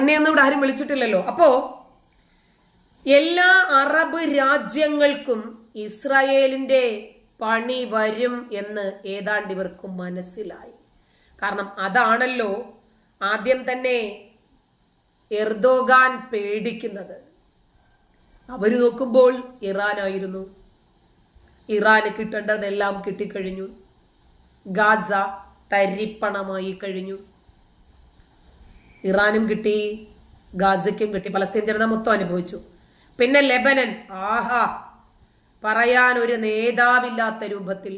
എന്നെ ഒന്നും ഇവിടെ ആരും വിളിച്ചിട്ടില്ലല്ലോ. അപ്പോ എല്ലാ അറബ് രാജ്യങ്ങൾക്കും ഇസ്രായേലിന്റെ പണി വരും എന്ന് ഏതാണ്ട് ഇവർക്കും മനസ്സിലായി. കാരണം അതാണല്ലോ ആദ്യം തന്നെ എർദോഗാൻ പേടിക്കുന്നത്. അവർ നോക്കുമ്പോൾ ഇറാനായിരുന്നു. ഇറാന് കിട്ടേണ്ടതെല്ലാം കിട്ടിക്കഴിഞ്ഞു. ഗാസ തരിപ്പണമായി കഴിഞ്ഞു. ഇറാനും കിട്ടി ഗാസയ്ക്കും കിട്ടി പലസ്തീൻ ജനത മൊത്തം അനുഭവിച്ചു. പിന്നെ ലെബനൻ ആഹാ പറയാൻ ഒരു നേതാവില്ലാത്ത രൂപത്തിൽ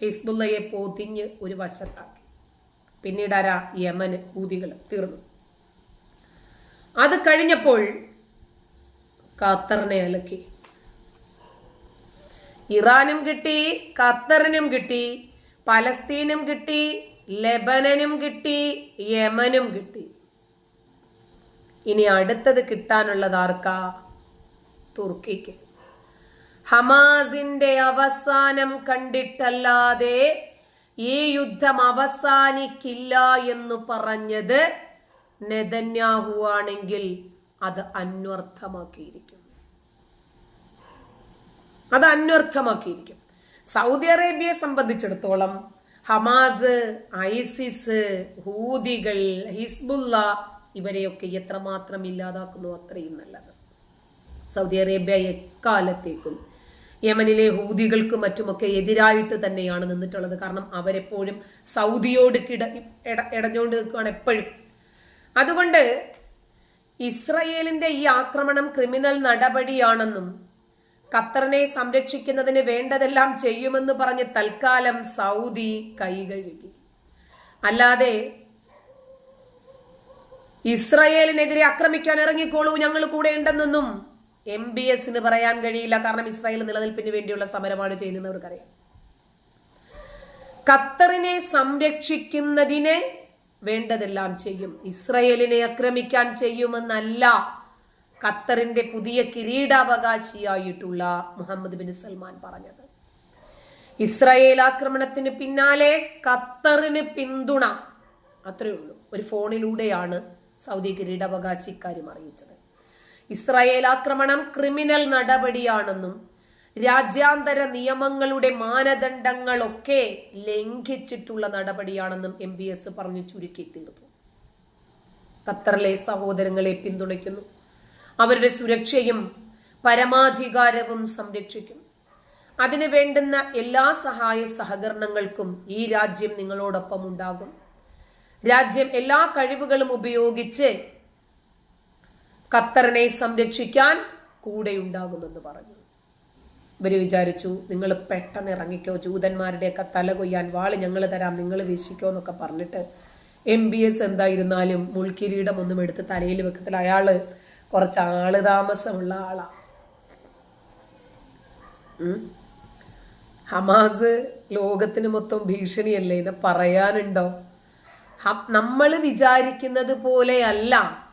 ഹിസ്ബുള്ളയെ പൊതിഞ്ഞ് ഒരു വശത്താക്കി. പിന്നീട് ആരാ? യമന് ഊതികൾ തീർന്നു. അത് കഴിഞ്ഞപ്പോൾ ഖത്തറിനെ അലക്കി. ഇറാനും കിട്ടി ഖത്തറിനും കിട്ടി പലസ്തീനും കിട്ടി ലെബനനും കിട്ടി യമനും കിട്ടി. ഇനി അടുത്തത് കിട്ടാനുള്ളത് ആർക്കാ? തുർക്കിക്ക്. ഹമാസിന്റെ അവസാനം കണ്ടിട്ടല്ലാതെ ഈ യുദ്ധം അവസാനിക്കില്ല എന്ന് പറഞ്ഞത് നെതന്യാഹു ആണെങ്കിൽ അത് അന്വർത്ഥമാക്കിയിരിക്കും. അത് അന്വർത്ഥമാക്കിയിരിക്കും. സൗദി അറേബ്യയെ സംബന്ധിച്ചിടത്തോളം ഹമാസ് ഐസിസ് ഹൂദികൾ ഹിസ്ബുല്ല ഇവരെയൊക്കെ എത്രമാത്രം ഇല്ലാതാക്കുന്നു അത്രയും നല്ലത്. സൗദി അറേബ്യ എക്കാലത്തേക്കും യമനിലെ ഹൂതികൾക്ക് മറ്റുമൊക്കെ എതിരായിട്ട് തന്നെയാണ് നിന്നിട്ടുള്ളത്. കാരണം അവരെപ്പോഴും സൗദിയോട് കിട ഇട- ഇടഞ്ഞുകൊണ്ട് നിൽക്കുകയാണ് എപ്പോഴും. അതുകൊണ്ട് ഇസ്രയേലിന്റെ ഈ ആക്രമണം ക്രിമിനൽ നടപടിയാണെന്നും ഖത്തറിനെ സംരക്ഷിക്കുന്നതിന് വേണ്ടതെല്ലാം ചെയ്യുമെന്ന് പറഞ്ഞ് തൽക്കാലം സൗദി കൈകഴുകി. അല്ലാതെ ഇസ്രയേലിനെതിരെ ആക്രമിക്കാൻ ഇറങ്ങിക്കോളൂ ഞങ്ങൾ കൂടെ ഉണ്ടെന്നൊന്നും എം ബി എസിന് പറയാൻ കഴിയില്ല. കാരണം ഇസ്രായേൽ നിലനിൽപ്പിന് വേണ്ടിയുള്ള സമരമാണ് ചെയ്യുന്നത് അവർക്കറിയാം ഖത്തറിനെ സംരക്ഷിക്കുന്നതിന് വേണ്ടതെല്ലാം ചെയ്യും. ഇസ്രയേലിനെ ആക്രമിക്കാൻ ചെയ്യുമെന്നല്ല ഖത്തറിന്റെ പുതിയ കിരീടാവകാശിയായിട്ടുള്ള മുഹമ്മദ് ബിൻ സൽമാൻ പറഞ്ഞത്. ഇസ്രായേൽ ആക്രമണത്തിന് പിന്നാലെ ഖത്തറിന് പിന്തുണ. അത്രയേ ഉള്ളൂ. ഒരു ഫോണിലൂടെയാണ് സൗദി കിരീടാവകാശി ഇക്കാര്യം അറിയിച്ചത്. ഇസ്രായേൽ ആക്രമണം ക്രിമിനൽ നടപടിയാണെന്നും രാജ്യാന്തര നിയമങ്ങളുടെ മാനദണ്ഡങ്ങളൊക്കെ ലംഘിച്ചിട്ടുള്ള നടപടിയാണെന്നും എം ബി എസ് പറഞ്ഞു ചുരുക്കി തീർത്തു. ഖത്തറിലെ സഹോദരങ്ങളെ പിന്തുണയ്ക്കുന്നു. അവരുടെ സുരക്ഷയും പരമാധികാരവും സംരക്ഷിക്കും. അതിനു വേണ്ടുന്ന എല്ലാ സഹായ സഹകരണങ്ങൾക്കും ഈ രാജ്യം നിങ്ങളോടൊപ്പം ഉണ്ടാകും. രാജ്യം എല്ലാ കഴിവുകളും ഉപയോഗിച്ച് ഖത്തറിനെ സംരക്ഷിക്കാൻ കൂടെയുണ്ടാകുമെന്ന് പറഞ്ഞു. ഇവർ വിചാരിച്ചു നിങ്ങൾ പെട്ടെന്ന് ഇറങ്ങിക്കോ ജൂതന്മാരുടെയൊക്കെ തല കൊയ്യാൻ വാൾ ഞങ്ങൾ തരാം നിങ്ങൾ വീശിക്കോ എന്നൊക്കെ പറഞ്ഞിട്ട് എം ബി എസ് എന്തായിരുന്നാലും മുൾക്കിരീടം ഒന്നും എടുത്ത് തലയിൽ വെക്കത്തില്ല. അയാൾ കുറച്ച് ആൾ താമസമുള്ള ആളാ. ഹമാസ് ലോകത്തിന് മൊത്തം ഭീഷണിയല്ലേ? ഇത് പറയാനുണ്ടോ? നമ്മൾ വിചാരിക്കുന്നത് പോലെയല്ല.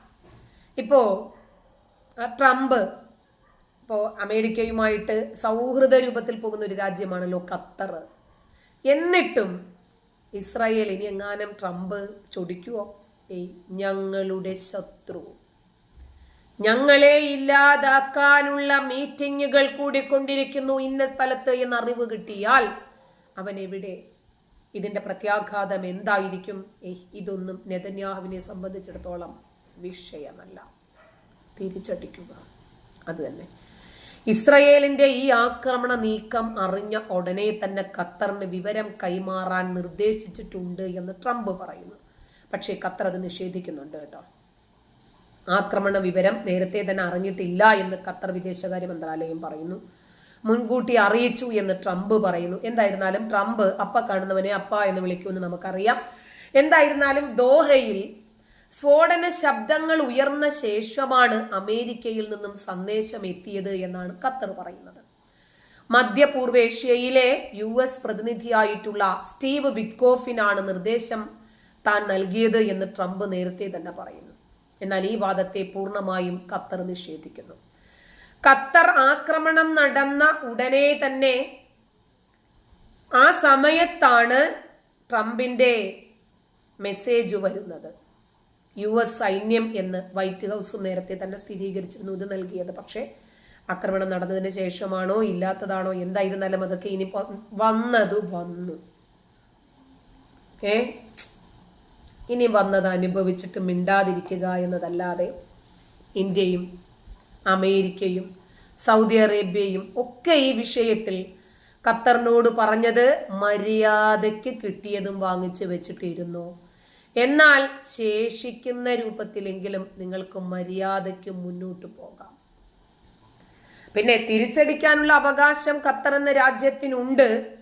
ഇപ്പോ ട്രംപ് ഇപ്പോ അമേരിക്കയുമായിട്ട് സൗഹൃദ രൂപത്തിൽ പോകുന്ന ഒരു രാജ്യമാണല്ലോ ഖത്തർ എന്നിട്ടും ഇസ്രായേൽ ഇനി എങ്ങാനും ട്രംപ് ചൊടിക്കുവോ? ഏയ് ഞങ്ങളുടെ ശത്രു. ഞങ്ങളെ ഇല്ലാതാക്കാനുള്ള മീറ്റിങ്ങുകൾ കൂടിക്കൊണ്ടിരിക്കുന്നു ഇന്ന സ്ഥലത്ത് എന്ന് അറിവ് കിട്ടിയാൽ അവൻ എവിടെ? ഇതിന്റെ പ്രത്യാഘാതം എന്തായിരിക്കും? ഇതൊന്നും നെതന്യാഹുവിനെ സംബന്ധിച്ചിടത്തോളം വിഷയമല്ല. തിരിച്ചടിക്കുക. അത് തന്നെ. ഇസ്രയേലിന്റെ ഈ ആക്രമണ നീക്കം അറിഞ്ഞ ഉടനെ തന്നെ ഖത്തറിന് വിവരം കൈമാറാൻ നിർദ്ദേശിച്ചിട്ടുണ്ട് എന്ന് ട്രംപ് പറയുന്നു. പക്ഷേ ഖത്തർ അത് നിഷേധിക്കുന്നുണ്ട് കേട്ടോ. ആക്രമണ വിവരം നേരത്തെ തന്നെ അറിഞ്ഞിട്ടില്ല എന്ന് ഖത്തർ വിദേശകാര്യ മന്ത്രാലയം പറയുന്നു. മുൻകൂട്ടി അറിയിച്ചു എന്ന് ട്രംപ് പറയുന്നു. എന്തായിരുന്നാലും ട്രംപ് അപ്പ കാണുന്നവനെ അപ്പ എന്ന് വിളിക്കുമെന്ന് നമുക്കറിയാം. എന്തായിരുന്നാലും ദോഹയിൽ സ്ഫോടന ശബ്ദങ്ങൾ ഉയർന്ന ശേഷമാണ് അമേരിക്കയിൽ നിന്നും സന്ദേശം എത്തിയത് എന്നാണ് ഖത്തർ പറയുന്നത്. മധ്യപൂർവേഷ്യയിലെ യു എസ് പ്രതിനിധിയായിട്ടുള്ള സ്റ്റീവ് വിറ്റ്കോഫിനാണ് നിർദ്ദേശം താൻ നൽകിയത് എന്ന് ട്രംപ് നേരത്തെ തന്നെ പറയുന്നു. എന്നാൽ ഈ വാദത്തെ പൂർണമായും ഖത്തർ നിഷേധിക്കുന്നു. ഖത്തർ ആക്രമണം നടന്ന ഉടനെ തന്നെ ആ സമയത്താണ് ട്രംപിന്റെ മെസ്സേജ് വരുന്നത്. യു എസ് സൈന്യം എന്ന് വൈറ്റ് ഹൗസ് നേരത്തെ തന്നെ സ്ഥിരീകരിച്ചിരുന്നു ഇത് നൽകിയത്. പക്ഷേ ആക്രമണം നടന്നതിന് ശേഷമാണോ ഇല്ലാത്തതാണോ എന്തായിരുന്നാലും അതൊക്കെ ഇനി വന്നത് വന്നു. ഏ? ഇനി വന്നത് അനുഭവിച്ചിട്ട് മിണ്ടാതിരിക്കുക എന്നതല്ലാതെ ഇന്ത്യയും അമേരിക്കയും സൗദി അറേബ്യയും ഒക്കെ ഈ വിഷയത്തിൽ ഖത്തറിനോട് പറഞ്ഞത് മര്യാദയ്ക്ക് കിട്ടിയതും വാങ്ങിച്ചു വെച്ചിട്ടിരുന്നു. എന്നാൽ ശേഷിക്കുന്ന രൂപത്തിലെങ്കിലും നിങ്ങൾക്ക് മര്യാദയ്ക്ക് മുന്നോട്ട് പോകാം. പിന്നെ തിരിച്ചടിക്കാനുള്ള അവകാശം ഖത്തർ എന്ന രാജ്യത്തിനുണ്ട്.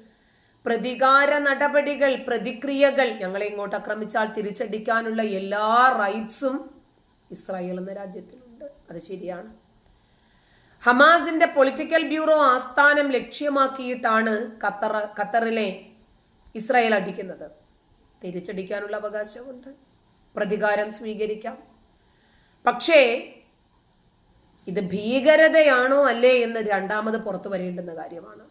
പ്രതികാര നടപടികൾ പ്രതിക്രിയകൾ ഞങ്ങളെ ഇങ്ങോട്ട് ആക്രമിച്ചാൽ തിരിച്ചടിക്കാനുള്ള എല്ലാ റൈറ്റ്സും ഇസ്രായേൽ എന്ന രാജ്യത്തിനുണ്ട്. അത് ശരിയാണ്. ഹമാസിന്റെ പൊളിറ്റിക്കൽ ബ്യൂറോ ആസ്ഥാനം ലക്ഷ്യമാക്കിയിട്ടാണ് ഖത്തർ ഖത്തറിലെ ഇസ്രായേൽ അടിക്കുന്നത്. തിരിച്ചടിക്കാനുള്ള അവകാശമുണ്ട്. പ്രതികാരം സ്വീകരിക്കാം. പക്ഷേ ഇത് ഭീകരതയാണോ അല്ലേ എന്ന് രണ്ടാമത് പുറത്തു വരേണ്ടുന്ന കാര്യമാണ്.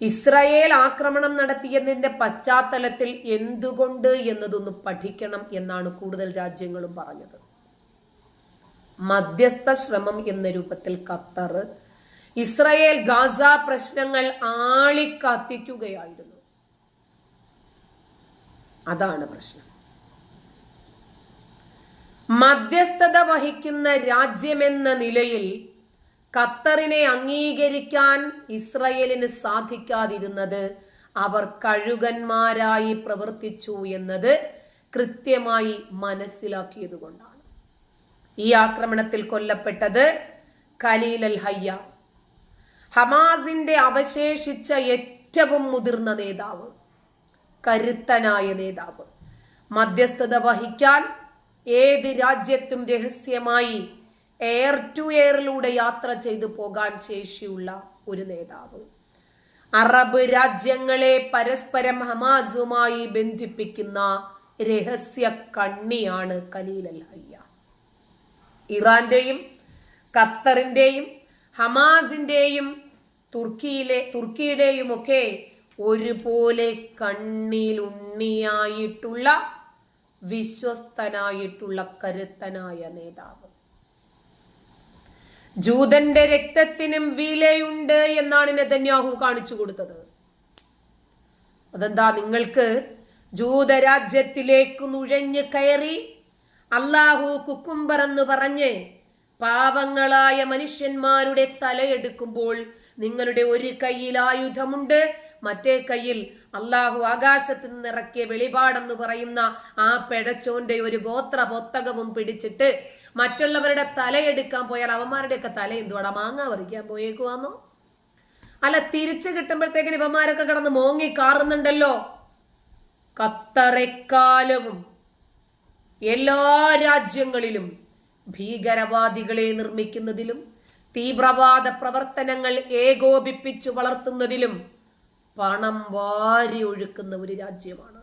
ഇസ്രായേൽ ആക്രമണം നടത്തിയതിന്റെ പശ്ചാത്തലത്തിൽ എന്തുകൊണ്ട് എന്നതൊന്ന് പഠിക്കണം എന്നാണ് കൂടുതൽ രാജ്യങ്ങളും പറഞ്ഞത്. മധ്യസ്ഥ ശ്രമം എന്ന രൂപത്തിൽ ഖത്തർ ഇസ്രയേൽ ഗാസ പ്രശ്നങ്ങൾ ആളിക്കത്തിക്കുകയായിരുന്നു. അതാണ് പ്രശ്നം. മധ്യസ്ഥത വഹിക്കുന്ന രാജ്യമെന്ന നിലയിൽ ഖത്തറിനെ അംഗീകരിക്കാൻ ഇസ്രയേലിന് സാധിക്കാതിരുന്നത് അവർ കഴുകന്മാരായി പ്രവർത്തിച്ചു എന്നത് കൃത്യമായി മനസ്സിലാക്കിയതുകൊണ്ടാണ്. ഈ ആക്രമണത്തിൽ കൊല്ലപ്പെട്ടത് ഖലീൽ അൽ ഹയ്യ. ഹമാസിന്റെ അവശേഷിച്ച ഏറ്റവും മുതിർന്ന നേതാവ് കരുത്തനായ നേതാവ്. മധ്യസ്ഥത വഹിക്കാൻ ഏത് രാജ്യത്തും രഹസ്യമായി എയർ ടു എയറിലൂടെ യാത്ര ചെയ്തു പോകാൻ ശേഷിയുള്ള ഒരു നേതാവ്. അറബ് രാജ്യങ്ങളെ പരസ്പരം ഹമാസുമായി ബന്ധിപ്പിക്കുന്ന രഹസ്യ കണ്ണിയാണ് കലീൽ ഹയ്യ. ഇറാന്റെയും ഖത്തറിന്റെയും ഹമാസിന്റെയും തുർക്കിയിലെ തുർക്കിയുടെയും ഒക്കെ ഒരുപോലെ കണ്ണിലുണ്ണിയായിട്ടുള്ള വിശ്വസ്തനായിട്ടുള്ള കരുത്തനായ നേതാവ്. ജൂതന്റെ രക്തത്തിനും വിലയുണ്ട് എന്നാണ് നെതന്യാഹു കാണിച്ചു കൊടുത്തത്. അതെന്താ നിങ്ങൾക്ക് ജൂതരാജ്യത്തിലേക്ക് നുഴഞ്ഞു കയറി അള്ളാഹു കുക്കുംബർ എന്ന് പറഞ്ഞ് പാവങ്ങളായ മനുഷ്യന്മാരുടെ തലയെടുക്കുമ്പോൾ നിങ്ങളുടെ ഒരു കയ്യിൽ ആയുധമുണ്ട് മറ്റേ കയ്യിൽ അള്ളാഹു ആകാശത്ത് നിന്ന് ഇറക്കിയ വെളിപാടെന്ന് പറയുന്ന ആ പെടച്ചോന്റെ ഒരു ഗോത്ര പൊത്തകവും പിടിച്ചിട്ട് മറ്റുള്ളവരുടെ തലയെടുക്കാൻ പോയാൽ അവന്മാരുടെയൊക്കെ തല എന്തുവാടാ? മാങ്ങ പറിക്കാൻ പോയേക്കുവാന്നോ? അല്ല തിരിച്ചു കിട്ടുമ്പോഴത്തേക്കിന് ഇവന്മാരൊക്കെ കിടന്ന് മോങ്ങി കാറുന്നുണ്ടല്ലോ. കത്തറെക്കാലവും എല്ലാ രാജ്യങ്ങളിലും ഭീകരവാദികളെ നിർമ്മിക്കുന്നതിലും തീവ്രവാദ പ്രവർത്തനങ്ങൾ ഏകോപിപ്പിച്ചു വളർത്തുന്നതിലും പണം വാരി ഒഴുക്കുന്ന ഒരു രാജ്യമാണ്.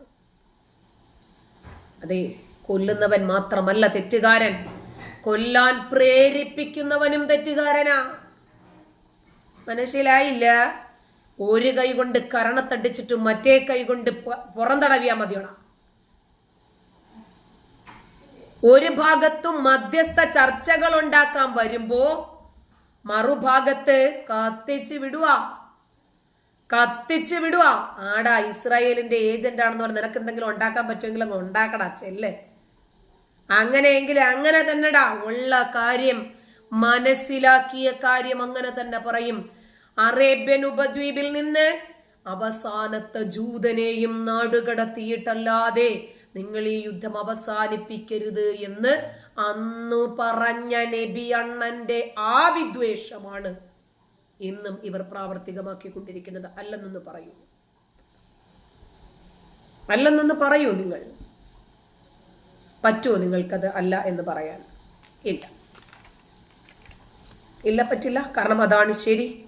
അതെ കൊല്ലുന്നവൻ മാത്രമല്ല തെറ്റുകാരൻ. കൊല്ലാൻ പ്രേരിപ്പിക്കുന്നവനും തെറ്റുകാരനാ. മനസ്സിലായില്ല? ഒരു കൈ കൊണ്ട് കരണത്തടിച്ചിട്ട് മറ്റേ കൈ കൊണ്ട് പുറന്തടവിയാ മതിയോടാ. ഒരു ഭാഗത്തും മധ്യസ്ഥ ചർച്ചകൾ ഉണ്ടാക്കാൻ വരുമ്പോ മറുഭാഗത്ത് കത്തിച്ചു വിടുക. കത്തിച്ചു വിടുക. ആടാ ഇസ്രായേലിന്റെ ഏജന്റ് ആണെന്ന് പറഞ്ഞ് നിനക്ക് എന്തെങ്കിലും ഉണ്ടാക്കാൻ പറ്റുമെങ്കിൽ അങ്ങ് ഉണ്ടാക്കടാ ചെല്ലേ. അങ്ങനെയെങ്കിൽ അങ്ങനെ തന്നെടാ ഉള്ള കാര്യം മനസ്സിലാക്കിയ കാര്യം അങ്ങനെ തന്നെ പറയും. അറേബ്യൻ ഉപദ്വീപിൽ നിന്ന് അവസാനത്തെ ജൂതനെയും നാടുകടത്തിയിട്ടല്ലാതെ നിങ്ങൾ ഈ യുദ്ധം അവസാനിപ്പിക്കരുത് എന്ന് അന്നു പറഞ്ഞ നബി അണ്ണന്റെ ആ വിദ്വേഷമാണ് ഇന്നും ഇവർ പ്രാവർത്തികമാക്കിക്കൊണ്ടിരിക്കുന്നത്. അല്ലെന്നൊന്ന് പറയൂ. അല്ലെന്നൊന്ന് പറയൂ നിങ്ങൾ. പറ്റുമോ നിങ്ങൾക്കത് അല്ല എന്ന് പറയാൻ? ഇല്ല. ഇല്ല പറ്റില്ല. കാരണം അതാണ് ശരി.